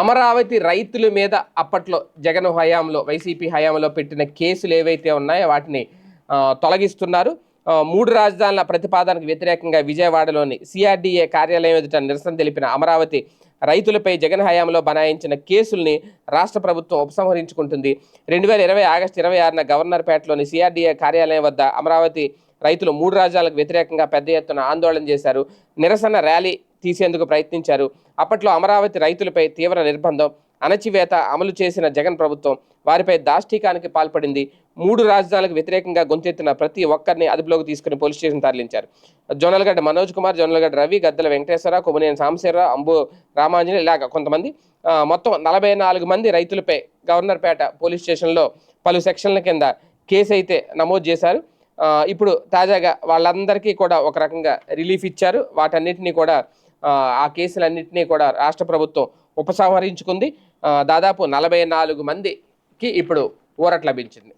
అమరావతి రైతుల మీద అప్పట్లో జగన్ హయాంలో వైసీపీ హయాంలో పెట్టిన కేసులు ఏవైతే ఉన్నాయో వాటిని తొలగిస్తున్నారు. మూడు రాజధానుల ప్రతిపాదనకు వ్యతిరేకంగా విజయవాడలోని సిఆర్డీఏ కార్యాలయం ఎదుట నిరసన తెలిపిన అమరావతి రైతులపై జగన్ హయాంలో బనాయించిన కేసుల్ని రాష్ట్ర ప్రభుత్వం ఉపసంహరించుకుంటుంది. రెండు వేల ఇరవై ఆగస్టు ఇరవై ఆరున గవర్నర్పేటలోని సిఆర్డీఏ కార్యాలయం వద్ద అమరావతి రైతులు మూడు రాజ్యాలకు వ్యతిరేకంగా పెద్ద ఎత్తున ఆందోళన చేశారు. నిరసన ర్యాలీ తీసేందుకు ప్రయత్నించారు. అప్పట్లో అమరావతి రైతులపై తీవ్ర నిర్బంధం అణచివేత అమలు చేసిన జగన్ ప్రభుత్వం వారిపై దాష్టీకానికి పాల్పడింది. మూడు రాజధానులకు వ్యతిరేకంగా గొంతెత్తిన ప్రతి ఒక్కరిని అదుపులోకి తీసుకుని పోలీస్ స్టేషన్ తరలించారు. జొన్నలగడ్డ మనోజ్ కుమార్ జొన్నలగడ్డ రవి గద్దెల వెంకటేశ్వర కొమ్మినేని సాంబశివరావు అంబు రామాంజలి ఇలాగ కొంతమంది మొత్తం నలభై నాలుగు మంది రైతులపై గవర్నర్పేట పోలీస్ స్టేషన్లో పలు సెక్షన్ల కింద కేసు అయితే నమోదు చేశారు. ఇప్పుడు తాజాగా వాళ్ళందరికీ కూడా ఒక రకంగా రిలీఫ్ ఇచ్చారు. వాటన్నిటినీ కూడా ఆ, కేసులన్నింటినీ కూడా రాష్ట్ర ప్రభుత్వం ఉపసంహరించుకుంది. దాదాపు నలభై నాలుగు మందికి ఇప్పుడు ఊరట లభించింది.